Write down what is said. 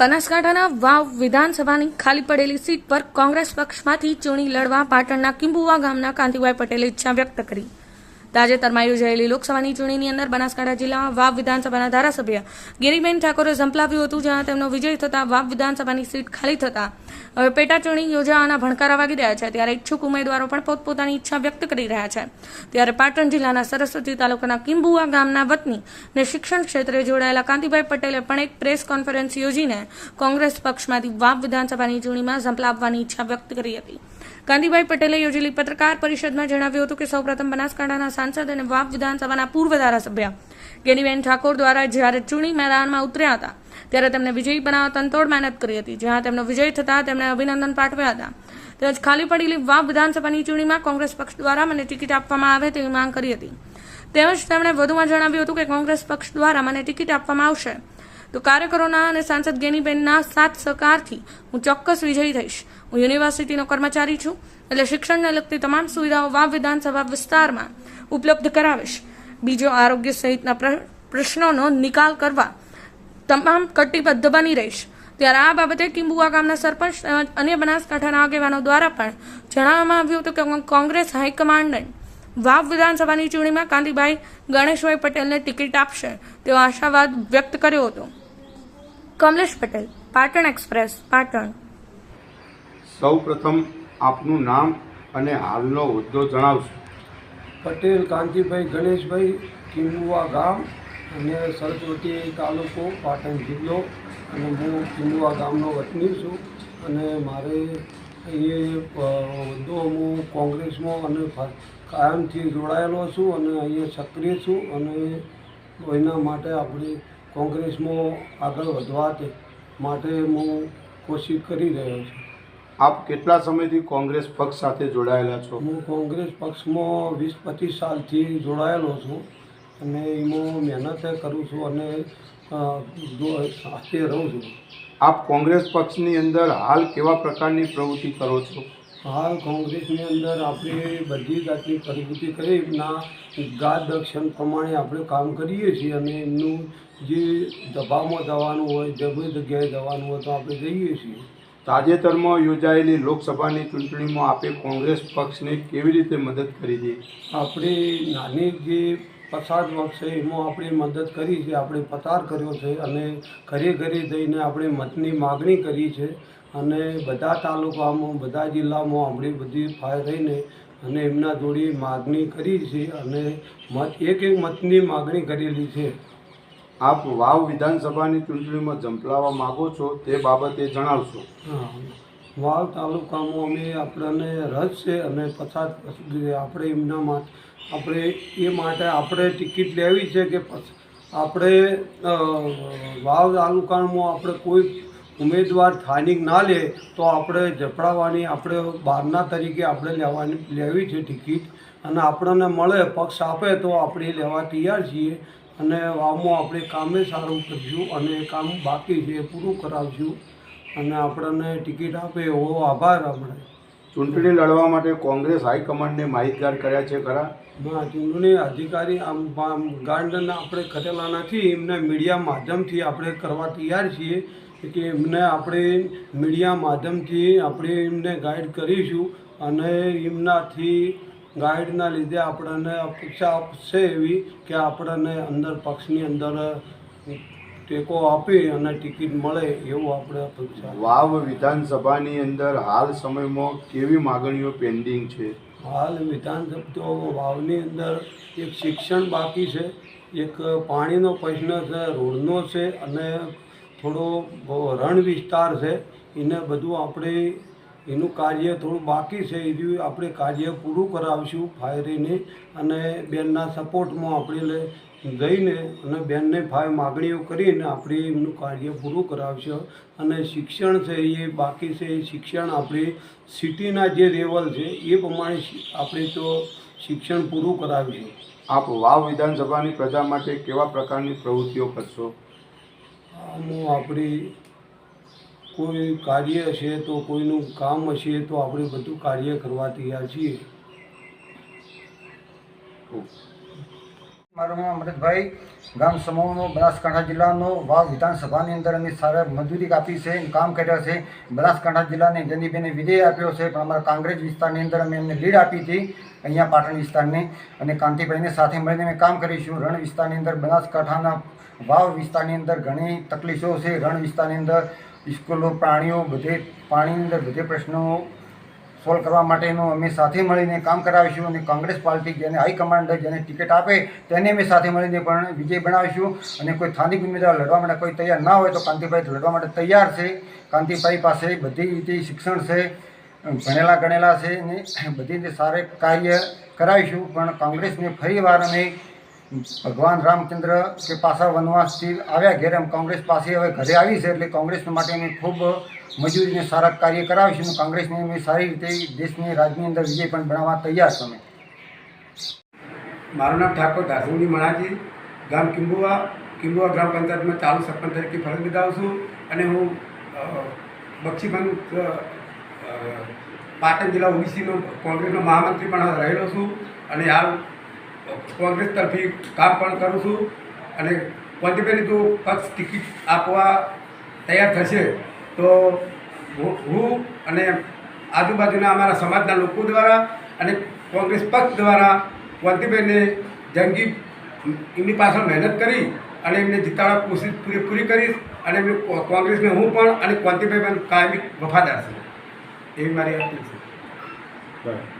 બનાસકાંઠાના વાવ વિધાનસભાની ખાલી પડેલી સીટ પર કોંગ્રેસ પક્ષમાંથી ચૂંટણી લડવા પાટણના કિંબુવા ગામના કાંતિભાઈ પટેલે ઈચ્છા વ્યક્ત કરી. તાજેતરમાં યોજાયેલી લોકસભાની ચૂંટણીની અંદર બનાસકાંઠા જિલ્લામાં વાવ વિધાનસભાના ધારાસભ્ય ગિરીબેન ઠાકોરે ઝંપલાવ્યું હતું, જ્યાં તેમનો વિજય થતાં વાવ વિધાનસભાની સીટ ખાલી થતાં હવે પેટાચૂંટણી યોજાવાના ભણકારા વાગી રહ્યા છે. ત્યારે ઈચ્છુક ઉમેદવારો પણ પોતપોતાની ઈચ્છા વ્યક્ત કરી રહ્યા છે. ત્યારે પાટણ જિલ્લાના સરસ્વતી તાલુકાના કિંબુઆ ગામના વતની ને શિક્ષણ ક્ષેત્રે જોડાયેલા કાંતિભાઈ પટેલે પણ એક પ્રેસ કોન્ફરન્સ યોજીને કોંગ્રેસ પક્ષમાંથી વાવ વિધાનસભાની ચૂંટણીમાં ઝંપલાવવાની ઈચ્છા વ્યક્ત કરી હતી. કાંતિભાઈ પટેલે યોજેલી પત્રકાર પરિષદમાં જણાવ્યું હતું કે સૌપ્રથમ બનાસકાંઠાના સાંસદ અને વાવ વિધાનસભાના પૂર્વ ધારાસભ્ય ગેનીબેન ઠાકોર દ્વારા જ્યારે ચૂંટણી મેદાનમાં ઉતર્યા હતા, ત્યારે તેમને વિજયી બનાવવા તનતોડ મહેનત કરી હતી. જ્યાં તેમનો વિજય થતાં તેમણે અભિનંદન પાઠવ્યા હતા. તેમજ ખાલી પડેલી વાવ વિધાનસભાની ચૂંટણીમાં કોંગ્રેસ પક્ષ દ્વારા મને ટિકિટ આપવામાં આવે તેવી માંગ કરી હતી. તેમજ તેમણે વધુમાં જણાવ્યું હતું કે કોંગ્રેસ પક્ષ દ્વારા મને ટિકિટ આપવામાં આવશે. તો કાર્યકરોના અને સાંસદ ગેનીબેનના સાથ સહકારથી હું ચોક્કસ વિજયી થઈશ. હું યુનિવર્સિટીનો કર્મચારી છું એટલે શિક્ષણને લગતી તમામ સુવિધાઓ વાવ વિધાનસભા વિસ્તારમાં ઉપલબ્ધ કરાવીશ. બીજો આરોગ્ય સહિતના પ્ર- પ્રશ્નોનો નિકાલ કરવા તમામ કટિબદ્ધ બની રહીશ. ત્યારે આ બાબતે કિંબુઆ ગામના સરપંચ તેમજ અન્ય બનાસકાંઠાના આગેવાનો દ્વારા પણ જણાવવામાં આવ્યું હતું કે કોંગ્રેસ હાઈકમાન્ડને વાવ વિધાનસભાની ચૂંટણીમાં કાંતિભાઈ ગણેશભાઈ પટેલને ટિકિટ આપશે તેવો આશાવાદ વ્યક્ત કર્યો હતો. કમલેશ પટેલ પાટણ એક્સપ્રેસ પાટણ. સૌ પ્રથમ આપનું નામ અને હાલનો હોદ્દો જણાવશો. પટેલ કાંતિભાઈ ગણેશભાઈ કિંબુવા ગામ અને સરસ્વતી તાલુકો પાટણ જિલ્લો. અને હું કિંબુવા ગામનો વતની છું અને મારે અહીંયા હોદ્દો હું કોંગ્રેસમાં અને કાયમથી જોડાયેલો છું અને અહીંયા સક્રિય છું અને એના માટે આપણે કોંગ્રેસમાં આગળ વધવા માટે હું કોશિશ કરી રહ્યો છું. આપ કેટલા સમયથી કોંગ્રેસ પક્ષ સાથે જોડાયેલા છો? હું કોંગ્રેસ પક્ષમાં વીસ પચીસ સાલથી જોડાયેલો છું અને એમાં મહેનત કરું છું અને સાથે રહું છું. આપ કોંગ્રેસ પક્ષની અંદર હાલ કેવા પ્રકારની પ્રવૃત્તિ કરો છો? હાલ કોંગ્રેસની અંદર આપણે બધી જાતની પ્રવૃત્તિ કરી એમના ગાદક્ષણ પ્રમાણે આપણે કામ કરીએ છીએ અને એમનું જે દબાવમાં જવાનું હોય જે જગ્યાએ જવાનું હોય તો આપણે જઈએ છીએ. તાજેતરમાં યોજાયેલી લોકસભાની ચૂંટણીમાં આપે કોંગ્રેસ પક્ષને કેવી રીતે મદદ કરી હતી આપણે નાની જે પસાર વખત છે એમાં આપણે મદદ કરી છે આપણે પસાર કર્યો છે અને ઘરે ઘરે જઈને આપણે મતની માગણી કરી છે અને બધા તાલુકામાં બધા જિલ્લામાં આપણે બધી ફાય રહીને અને એમના જોડી માગણી કરી છે અને મત એક એક મતની માગણી કરેલી છે આપ વાવ વિધાનસભાની ચૂંટણીમાં ઝંપલાવવા માગો છો તે બાબતે જણાવશો. વાવ તાલુકામાં અમે આપણને રસ છે અને પછાત આપણે એમના માટે આપણે એ માટે આપણે ટિકિટ લેવી છે કે આપણે વાવ તાલુકામાં આપણે કોઈ ઉમેદવાર સ્થાનિક ના લે, તો આપણે જપડાવવાની આપણે બહારના તરીકે આપણે લેવાની, લેવી છે ટિકિટ. અને આપણને મળે, પક્ષ આપે, તો આપણે લેવા તૈયાર છીએ. અને વાવમાં આપણે કામે સારું કરીશું અને કામ બાકી છે, એ પૂરું કરાવશું. અને આપણને ટિકિટ આપે, એવો આભાર આપણે. ચૂંટણી લડવા માટે કોંગ્રેસ હાઈકમાન્ડને માહિતગાર કર્યા છે ખરા? ના, ચૂંટણી અધિકારી આમ ગાર્ડન આપણે કરેલા નથી. એમને મીડિયા માધ્યમથી આપણે કરવા તૈયાર છીએ કે એમને આપણે મીડિયા માધ્યમથી આપણે એમને ગાઈડ કરીશું અને એમનાથી ગાઈડના લીધે આપણને અપેક્ષા છે એવી કે આપણને અંદર પક્ષની અંદર ટેકો આપી અને ટિકિટ મળે એવું આપણે અપેક્ષા વાવ વિધાનસભાની અંદર હાલ સમયમાં કેવી માગણીઓ પેન્ડિંગ છે? હાલ વિધાનસભા વાવની અંદર એક શિક્ષણ બાકી છે એક પાણીનો પ્રશ્ન છે રોડનો છે અને થોડો રણ વિસ્તાર છે. એને બધું આપણે એનું કાર્ય થોડું બાકી છે એ આપણે કાર્ય પૂરું કરાવીશું ફાયરીને અને બેનના સપોર્ટમાં આપણે લે જઈને અને બેનને ફાય માગણીઓ કરીને આપણે એમનું કાર્ય પૂરું કરાવશે. અને શિક્ષણ છે એ બાકી છે એ શિક્ષણ આપણે સિટીના જે લેવલ છે એ પ્રમાણે આપણે તો શિક્ષણ પૂરું કરાવીશું. આપ વાવ વિધાનસભાની પ્રજા માટે કેવા પ્રકારની પ્રવૃત્તિઓ કરશો? આમાં આપણી કોઈ કાર્ય હશે તો કોઈનું કામ હશે તો આપણે બધું કાર્ય કરવા તૈયાર છીએ. મારું નામ અમૃતભાઈ. ગામ સમૂહનો બનાસકાંઠા જિલ્લાનો વાવ વિધાનસભાની અંદર અમે સારા મજૂરી આપી છે, કામ કર્યા છે. બનાસકાંઠા જિલ્લાને ગેંદીબેને વિજય આપ્યો છે, પણ અમારા કાંગ્રેસ વિસ્તારની અંદર અમે એમને લીડ આપી હતી, અહીંયા પાટણ વિસ્તારની. અને કાંતિભાઈને સાથે મળીને અમે કામ કરીશું. રણ વિસ્તારની અંદર બનાસકાંઠાના વાવ વિસ્તારની અંદર ઘણી તકલીફો છે. રણ વિસ્તારની અંદર સ્કૂલો, પ્રાણીઓ, બધે પાણીની અંદર બધે પ્રશ્નો સોલ્વ કરવા માટેનું અમે સાથે મળીને કામ કરાવીશું અને કોંગ્રેસ પાર્ટી જેને હાઈકમાન્ડ જેને ટિકિટ આપે તેને અમે સાથે મળીને પણ વિજય બનાવીશું. અને કોઈ સ્થાનિક ઉમેદવાર લડવા માટે કોઈ તૈયાર ના હોય તો કાંતિભાઈ લડવા માટે તૈયાર છે. કાંતિભાઈ પાસે બધી રીતે શિક્ષણ છે, ભણેલા ગણેલા છે અને બધી રીતે સારે કાર્ય કરાવીશું. પણ કોંગ્રેસને ફરી વાર અમે ભગવાન રામચંદ્ર કે પાછા વનવાસથી આવ્યા ઘેર એમ કોંગ્રેસ પાસે હવે ઘરે આવી છે એટલે કોંગ્રેસ માટે અમે ખૂબ મજૂરીને સારા કાર્ય કરાવીશું અને કોંગ્રેસને અમે સારી રીતે દેશની રાજની અંદર વિજય પણ બનાવવા તૈયાર છે અમે. મારું નામ ઠાકોર ધાસુડી મણાજી, ગામ કિંબુવા કિંબુવા ગ્રામ પંચાયતમાં ચાલુ સરપંચ તરીકે ફરજ બજાવું છું અને હું બક્ષીબંધ પાટણ જિલ્લા ઓબીસીનો કોંગ્રેસનો મહામંત્રી પણ રહેલો છું અને હાલ કોંગ્રેસ તરફી કામ પણ કરું છું અને કોંતીબેન જો પક્ષ ટિકિટ આપવા તૈયાર થશે, તો હું અને આજુબાજુના અમારા સમાજના લોકો દ્વારા અને કોંગ્રેસ પક્ષ દ્વારા કોંતીબેનને જંગી એમની પાછળ મહેનત કરી અને એમને જીતાડવા કોશિશ પૂરેપૂરી કરીશ અને એમને કોંગ્રેસને હું પણ અને કોંતિભાઈ પણ કાયમી વફાદાર છે. એવી મારી અપીલ છે. બરાબર.